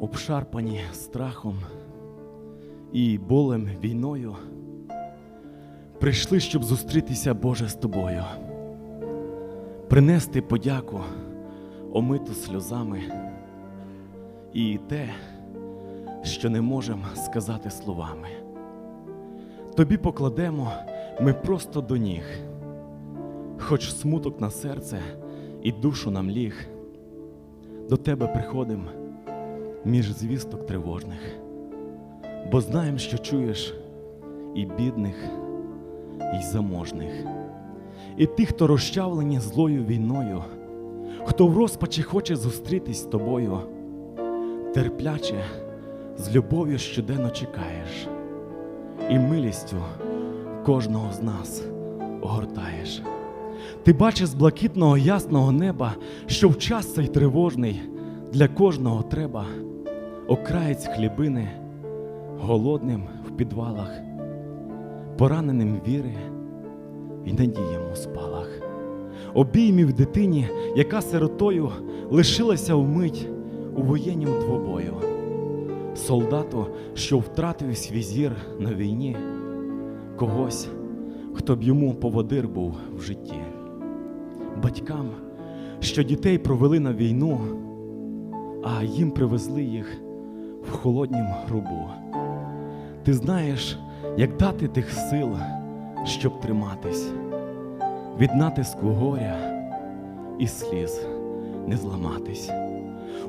обшарпані страхом і болем війною, прийшли, щоб зустрітися, Боже, з тобою, принести подяку, омиту сльозами і те, що не можемо сказати словами. Тобі покладемо ми просто до ніг, хоч смуток на серце і душу нам ліг, до тебе приходим між звісток тривожних, бо знаєм, що чуєш і бідних, і заможних, і тих, хто розчавлені злою війною, хто в розпачі хоче зустрітись з тобою, терпляче, з любов'ю щоденно чекаєш, і милістю кожного з нас огортаєш. Ти бачиш з блакитного ясного неба, що в час цей тривожний для кожного треба окраєць хлібини, голодним в підвалах, пораненим віри і надіям у спалах, обіймів дитині, яка сиротою лишилася вмить у воєннім двобою, солдату, що втратив свій зір на війні, когось, хто б йому поводир був в житті, батькам, що дітей провели на війну, а їм привезли їх в холоднім грубу. Ти знаєш, як дати тих сил, щоб триматись, від натиску горя і сліз не зламатись.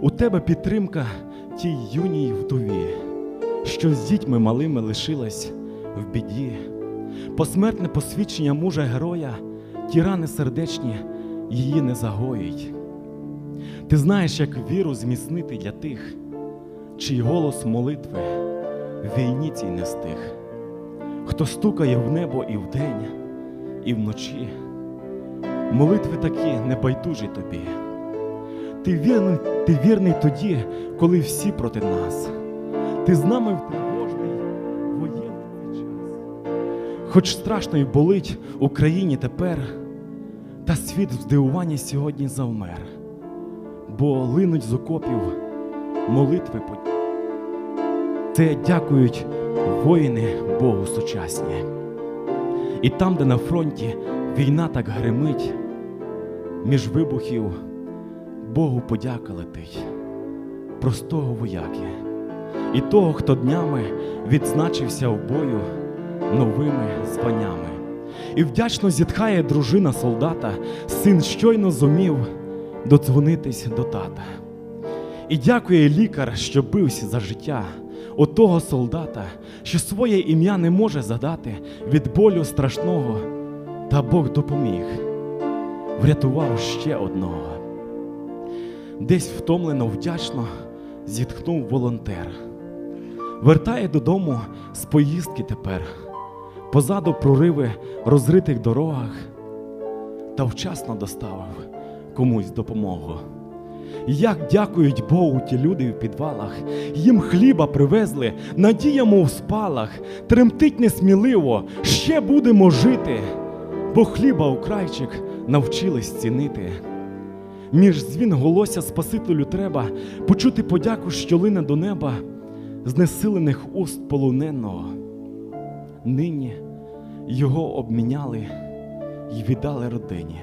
У тебе підтримка тій юній вдові, що з дітьми малими лишилась в біді. Посмертне посвідчення мужа героя, ті рани сердечні її не загоїть. Ти знаєш, як віру зміцнити для тих, чий голос молитви війні цій не стих, хто стукає в небо і вдень, і вночі. Молитви такі небайдужі тобі. Ти вірний, ти вірний тоді, коли всі проти нас. Ти з нами в тривожний воєнний час. Хоч страшно й болить Україні тепер, та світ в здивуванні сьогодні завмер, бо линуть з окопів молитви це дякують воїни Богу сучасні. І там, де на фронті війна так гримить, між вибухів Богу подяка летить, простого вояки і того, хто днями відзначився в бою новими званнями. І вдячно зітхає дружина солдата, син щойно зумів додзвонитись до тата. І дякує лікар, що бився за життя у того солдата, що своє ім'я не може задати від болю страшного, та Бог допоміг, врятував ще одного. Десь втомлено, вдячно зітхнув волонтер. Вертає додому з поїздки тепер, позаду прориви розритих дорогах, та вчасно доставив комусь допомогу. Як дякують Богу ті люди в підвалах, їм хліба привезли, надія мов в спалах, тремтить несміливо, ще будемо жити, бо хліба украйчик навчились цінити. Між дзвін голося Спасителю треба почути подяку, що лине до неба, знесилених уст полоненого. Нині його обміняли й віддали родині.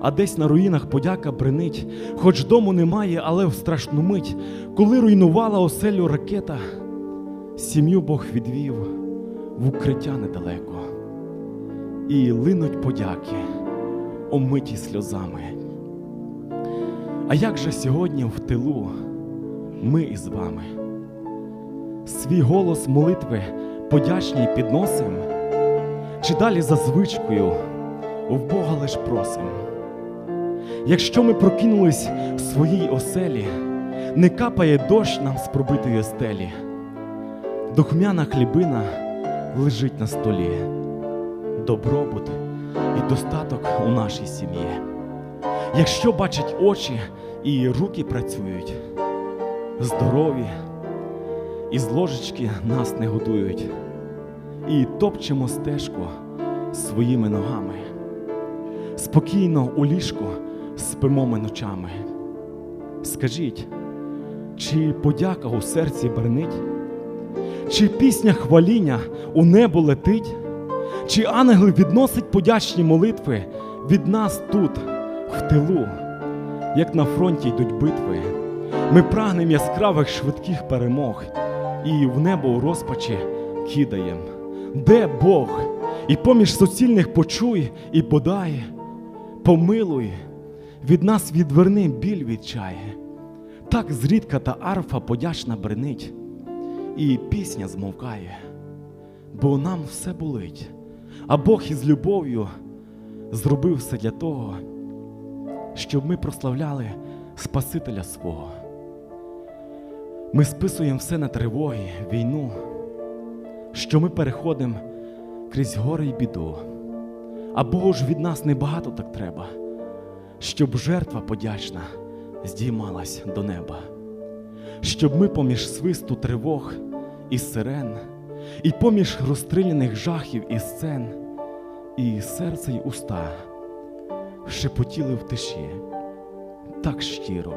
А десь на руїнах подяка бренить, хоч дому немає, але в страшну мить, коли руйнувала оселю ракета, сім'ю Бог відвів в укриття недалеко. І линуть подяки, омиті сльозами. А як же сьогодні в тилу ми із вами? Свій голос молитви подячній підносим, чи далі за звичкою в Бога лиш просим? Якщо ми прокинулись в своїй оселі, не капає дощ нам з пробитої стелі, духмяна хлібина лежить на столі, добробут і достаток у нашій сім'ї. Якщо бачать очі і руки працюють, здорові, і з ложечки нас не годують, і топчемо стежку своїми ногами. Спокійно у ліжку спимо ми ночами. Скажіть, Чи подяка у серці бернить? Чи пісня хваління у небо летить? Чи ангел відносить подячні молитви від нас тут, в тилу, як на фронті йдуть битви? Ми прагнем яскравих швидких перемог і в небо у розпачі кидаєм. Де Бог? І поміж суцільних почуй і подай, помилуй, від нас відверни біль відчає. Так зрідка та арфа подячна бренить, і пісня змовкає, бо нам все болить, а Бог із любов'ю зробив все для того, щоб ми прославляли Спасителя свого. Ми списуємо все на тривоги, війну, що ми переходимо крізь горе й біду. А Богу ж від нас небагато так треба, щоб жертва подячна здіймалась до неба, щоб ми поміж свисту тривог і сирен, і поміж розстріляних жахів і сцен, і серце й уста шепотіли в тиші так щиро.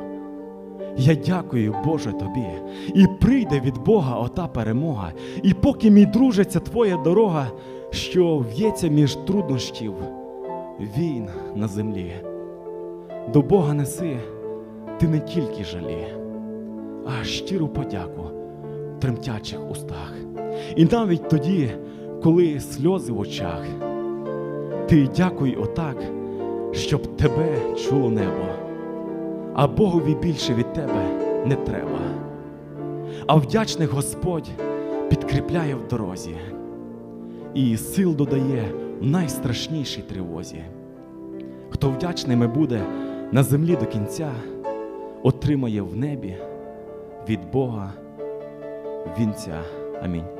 Я дякую, Боже, тобі, і прийде від Бога ота перемога, і поки мій друже, ця твоя дорога, що в'ється між труднощів, війн на землі. До Бога неси ти не тільки жалі, а щиру подяку в тремтячих устах. І навіть тоді, коли сльози в очах, ти дякуй отак, щоб тебе чуло небо а Богові більше від тебе не треба. А вдячний Господь підкріпляє в дорозі і сил додає в найстрашнішій тривозі. Хто вдячними буде на землі до кінця, отримає в небі від Бога вінця. Амінь.